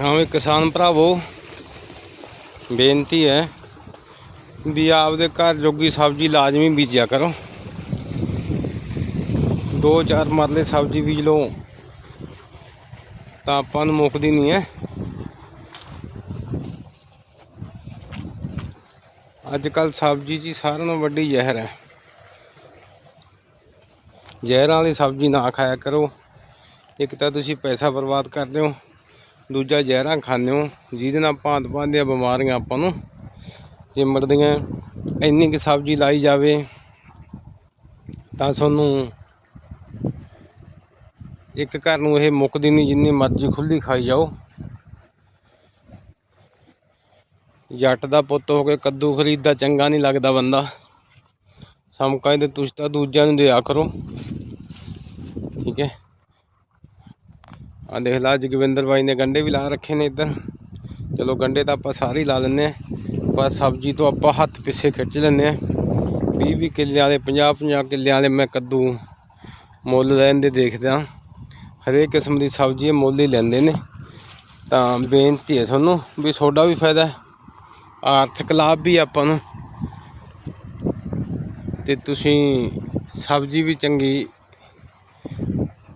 ਹਾਂ ਵੀ ਕਿਸਾਨ ਭਰਾਵੋ, ਬੇਨਤੀ ਹੈ ਵੀ ਆਪਦੇ ਘਰ ਜੋਗੀ ਸਬਜ਼ੀ ਲਾਜ਼ਮੀ ਬੀਜਿਆ ਕਰੋ। ਦੋ ਚਾਰ ਮਰਲੇ ਸਬਜ਼ੀ ਬੀਜ ਲਓ, ਤਾਂ ਆਪਾਂ ਨੂੰ ਮੁੱਕਦੀ ਨਹੀਂ ਹੈ। ਅੱਜ ਕੱਲ ਸਬਜ਼ੀ 'ਚ ਸਾਰਿਆਂ ਨਾਲੋਂ ਵੱਡੀ ਜ਼ਹਿਰ ਹੈ। ਜ਼ਹਿਰਾਂ ਵਾਲੀ ਸਬਜ਼ੀ ਨਾ ਖਾਇਆ ਕਰੋ। ਇੱਕ ਤਾਂ ਤੁਸੀਂ ਪੈਸਾ ਬਰਬਾਦ ਕਰਦੇ ਹੋ। ਦੂਜਾ ਜ਼ਹਿਰਾਂ ਖਾਂਦੇ ਹੋ। ਜਿਹਦੇ ਨਾਲ ਭਾਂਤ ਭਾਂਤ ਦੀਆਂ ਬਿਮਾਰੀਆਂ ਆਪਾਂ ਨੂੰ ਚਿੰਬੜਦੀਆਂ ਇੰਨੀ ਕਿ ਸਬਜ਼ੀ ਲਾਈ ਜਾਵੇ ਤਾਂ ਤੁਹਾਨੂੰ ਇੱਕ ਘਰ ਨੂੰ ਇਹ ਮੁੱਕਦੀ ਨਹੀਂ, ਜਿੰਨੀ ਮਰਜ਼ੀ ਖੁੱਲੀ ਖਾਈ ਜਾਓ। ਜੱਟ ਦਾ ਪੁੱਤ ਹੋ ਕੇ ਕੱਦੂ ਖਰੀਦਦਾ ਚੰਗਾ ਨਹੀਂ ਲੱਗਦਾ ਬੰਦਾ। ਸਮਕਾਂ ਤੇ ਤੁਸੀਂ ਤਾਂ ਦੂਜਿਆਂ ਨੂੰ ਦਿਆ ਕਰੋ। ਠੀਕ ਹੈ। ਆ ਦੇਖ ਲਾ, ਜਗਵਿੰਦਰ ਬਾਈ ਨੇ ਗੰਡੇ ਵੀ ਲਾ ਰੱਖੇ ਨੇ ਇੱਧਰ। ਚਲੋ ਗੰਡੇ ਤਾਂ ਆਪਾਂ ਸਾਰੇ ਹੀ ਲਾ ਲੈਂਦੇ ਆ ਪਰ ਸਬਜ਼ੀ ਤੋਂ ਆਪਾਂ ਹੱਥ ਪਿੱਛੇ ਖਿੱਚ ਲੈਂਦੇ ਆ 20 20 ਕਿੱਲੇ ਵਾਲੇ 50 50 ਕਿੱਲੇ ਵਾਲੇ ਮੈਂ ਕੱਦੂ ਮੁੱਲ ਲੈਂਦੇ ਦੇਖਦਾ ਹਰੇਕ ਕਿਸਮ ਦੀ ਸਬਜ਼ੀ ਮੁੱਲ ਹੀ ਲੈਂਦੇ ਨੇ। ਤਾਂ ਬੇਨਤੀ ਹੈ ਤੁਹਾਨੂੰ ਵੀ ਤੁਹਾਡਾ ਵੀ ਫਾਇਦਾ ਆਰਥਿਕ ਲਾਭ ਵੀ ਆਪਾਂ ਨੂੰ। ਤੇ ਤੁਸੀਂ ਸਬਜ਼ੀ ਵੀ ਚੰਗੀ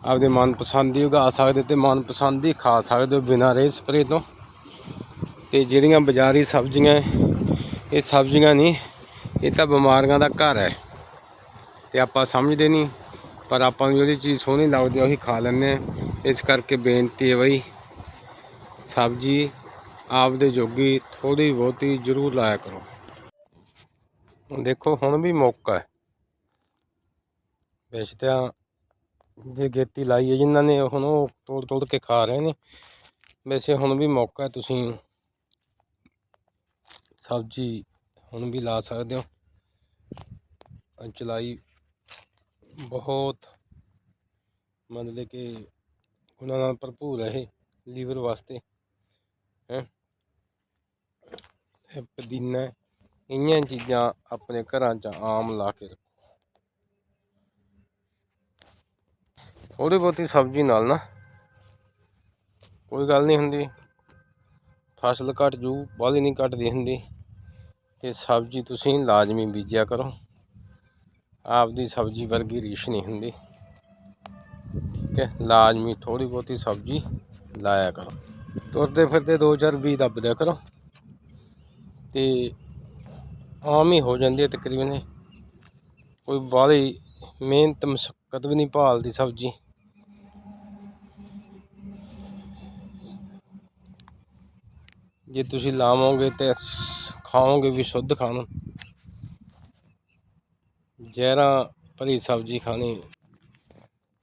ਆਪਦੇ ਮਨਪਸੰਦ ਦੀ ਉਗਾ ਸਕਦੇ ਤੇ ਮਨਪਸੰਦ ਦੀ ਖਾ ਸਕਦੇ ਹੋ ਬਿਨਾਂ ਰੇ ਸਪਰੇ ਤੋਂ। ਤੇ ਜਿਹੜੀਆਂ ਬਾਜ਼ਾਰੀ ਸਬਜ਼ੀਆਂ ਇਹ ਸਬਜ਼ੀਆਂ ਨਹੀਂ, ਇਹ ਤਾਂ ਬਿਮਾਰੀਆਂ ਦਾ ਘਰ ਹੈ। ਤੇ ਆਪਾਂ ਸਮਝਦੇ ਨਹੀਂ, ਪਰ ਆਪਾਂ ਨੂੰ ਜਿਹੜੀ ਚੀਜ਼ ਸੋਹਣੀ ਲੱਗਦੀ ਉਹੀ ਖਾ ਲੈਂਦੇ ਹਾਂ। ਇਸ ਕਰਕੇ ਬੇਨਤੀ ਹੈ ਬਈ, ਸਬਜ਼ੀ ਆਪਦੇ ਜੋਗੀ ਥੋੜੀ ਬਹੁਤੀ ਜ਼ਰੂਰ ਲਾਇਆ ਕਰੋ। ਦੇਖੋ, ਹੁਣ ਵੀ ਮੌਕਾ ਹੈ। ਵੈਸੇ ਤਾਂ ਜੇ ਗੇਤੀ ਲਾਈ ਹੈ, ਜਿਨ੍ਹਾਂ ਨੇ ਹੁਣ ਉਹ ਤੋੜ ਤੋੜ ਕੇ ਖਾ ਰਹੇ ਨੇ। ਵੈਸੇ ਹੁਣ ਵੀ ਮੌਕਾ ਹੈ, ਤੁਸੀਂ ਸਬਜ਼ੀ ਹੁਣ ਵੀ ਲਾ ਸਕਦੇ ਹੋ। ਅਹ ਚਲਾਈ ਬਹੁਤ ਮਤਲਬ ਕਿ ਉਹਨਾਂ ਨਾਲ ਭਰਪੂਰ ਹੈ ਲੀਵਰ ਵਾਸਤੇ, ਹੈ। ਪੁਦੀਨਾ ਇਹੀਆਂ ਚੀਜ਼ਾਂ ਆਪਣੇ ਘਰਾਂ 'ਚ ਆਮ ਲਾ ਕੇ ਰੱਖੋ। ਥੋੜੀ ਬਹੁਤੀ ਸਬਜ਼ੀ ਨਾਲ ਨਾ ਕੋਈ ਗੱਲ ਨਹੀਂ ਹੁੰਦੀ। ਫਸਲ ਘਟ ਜੂ ਬਾਹਲੀ ਨਹੀਂ ਘਟਦੀ ਹੁੰਦੀ। ਤੇ ਸਬਜ਼ੀ ਤੁਸੀਂ ਲਾਜ਼ਮੀ ਬੀਜਿਆ ਕਰੋ। ਆਪਦੀ ਸਬਜ਼ੀ ਵਰਗੀ ਰੀਸ਼ ਨਹੀਂ ਹੁੰਦੀ। ਠੀਕ ਹੈ, ਲਾਜ਼ਮੀ ਥੋੜੀ ਬਹੁਤੀ ਸਬਜ਼ੀ ਲਾਇਆ ਕਰੋ। ਤੁਰਦੇ ਫਿਰਦੇ ਦੋ ਚਾਰ ਵੀ ਦੱਬ ਦਿਆ ਕਰੋ। ਤੇ ਆਮ ਹੀ ਹੋ ਜਾਂਦੀ ਹੈ ਤਕਰੀਬਨ। ਕੋਈ ਬਾਹਲੀ ਮਿਹਨਤ ਮੁਸ਼ੱਕਤ ਵੀ ਨਹੀਂ ਭਾਲਦੀ ਸਬਜ਼ੀ। ਜੇ ਤੁਸੀਂ ਲਾਵੋਗੇ ਤੇ ਖਾਓਗੇ ਵੀ ਸ਼ੁੱਧ ਖਾਣ। ਜ਼ਹਿਰਾਂ ਭਰੀ ਸਬਜ਼ੀ ਖਾਣੀ।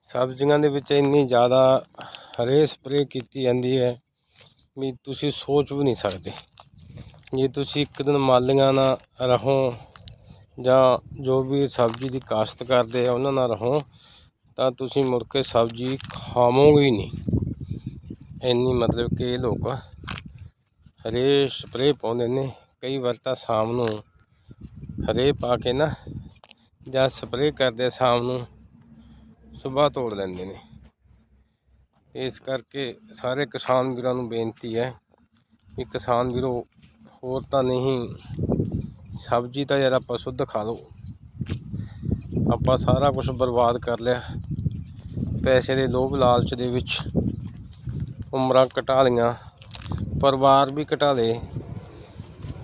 ਸਬਜ਼ੀਆਂ ਦੇ ਵਿੱਚ ਇੰਨੀ ਜ਼ਿਆਦਾ ਹਰੇ ਸਪਰੇ ਕੀਤੀ ਜਾਂਦੀ ਹੈ ਵੀ ਤੁਸੀਂ ਸੋਚ ਵੀ ਨਹੀਂ ਸਕਦੇ। ਜੇ ਤੁਸੀਂ ਇੱਕ ਦਿਨ ਮਾਲੀਆਂ ਨਾਲ ਰਹੋ ਜਾਂ ਜੋ ਵੀ ਸਬਜ਼ੀ ਦੀ ਕਾਸ਼ਤ ਕਰਦੇ ਆ ਉਹਨਾਂ ਨਾਲ ਰਹੋ, ਤਾਂ ਤੁਸੀਂ ਮੁੜ ਕੇ ਸਬਜ਼ੀ ਖਾਵੋਗੇ ਹੀ ਨਹੀਂ। ਇੰਨੀ ਮਤਲਬ ਕਿ ਇਹ ਲੋਕ ਹਰੇ ਸਪਰੇ ਪਾਉਂਦੇ ਨੇ। ਕਈ ਵਾਰ ਤਾਂ ਸ਼ਾਮ ਨੂੰ ਹਰੇ ਪਾ ਕੇ ਨਾ ਜਾਂ ਸਪਰੇ ਕਰਦੇ ਸ਼ਾਮ ਨੂੰ ਸਵੇਰ ਤੋੜ ਲੈਂਦੇ ਨੇ। ਇਸ ਕਰਕੇ ਸਾਰੇ ਕਿਸਾਨ ਵੀਰਾਂ ਨੂੰ ਬੇਨਤੀ ਹੈ ਕਿ ਕਿਸਾਨ ਵੀਰੋ, ਹੋਰ ਤਾਂ ਨਹੀਂ, ਸਬਜ਼ੀ ਤਾਂ ਯਾਰ ਆਪਾਂ ਸ਼ੁੱਧ ਖਾ ਲਓ। ਆਪਾਂ ਸਾਰਾ ਕੁਝ ਬਰਬਾਦ ਕਰ ਲਿਆ। ਪੈਸੇ ਦੇ ਲੋਭ ਲਾਲਚ ਦੇ ਵਿੱਚ ਉਮਰਾਂ ਘਟਾ ਲਈਆਂ। ਪਰਿਵਾਰ ਵੀ ਘਟਾ ਲਏ।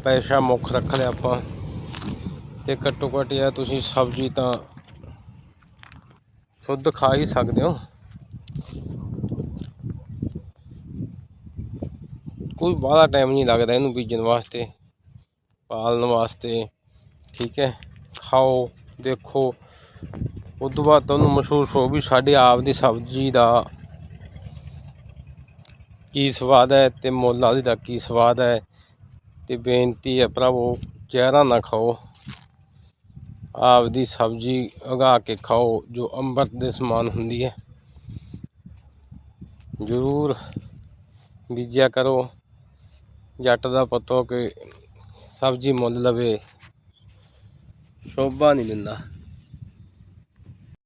ਪੈਸਾ ਮੁੱਖ ਰੱਖ ਲਿਆ ਆਪਾਂ। ਤੇ ਘੱਟੋ ਘੱਟ ਯਾਰ ਤੁਸੀਂ ਸਬਜ਼ੀ ਤਾਂ ਸ਼ੁੱਧ ਖਾ ਹੀ ਸਕਦੇ ਹੋ। ਕੋਈ ਬਾਹਲਾ ਟਾਈਮ ਨਹੀਂ ਲੱਗਦਾ ਇਹਨੂੰ ਬੀਜਣ ਵਾਸਤੇ। ਪਾਲਣ ਵਾਸਤੇ, ਠੀਕ ਹੈ। ਖਾਓ, ਦੇਖੋ। ਉਸ ਤੋਂ ਬਾਅਦ ਤੁਹਾਨੂੰ ਮਹਿਸੂਸ ਹੋ ਵੀ ਸਾਡੇ ਆਪ ਦੀ ਸਬਜ਼ੀ ਦਾ ਕੀ ਸਵਾਦ ਹੈ ਤੇ ਮੁੱਲ ਵਾਲੀ ਦਾ ਕੀ ਸਵਾਦ ਹੈ ਤੇ ਬੇਨਤੀ ਹੈ ਭਰਾਵੋ ਜ਼ਹਿਰਾਂ ਨਾ ਖਾਓ। ਆਪਦੀ ਸਬਜ਼ੀ ਉਗਾ ਕੇ ਖਾਓ ਜੋ ਅੰਮ੍ਰਿਤ ਦੇ ਸਮਾਨ ਹੁੰਦੀ ਹੈ। ਜ਼ਰੂਰ ਬੀਜਿਆ ਕਰੋ। ਜੱਟ ਦਾ ਪੁੱਤ ਕਿ ਸਬਜ਼ੀ ਮੁੱਲ ਲਵੇ। ਸ਼ੋਭਾ ਨਹੀਂ ਦਿੰਦਾ।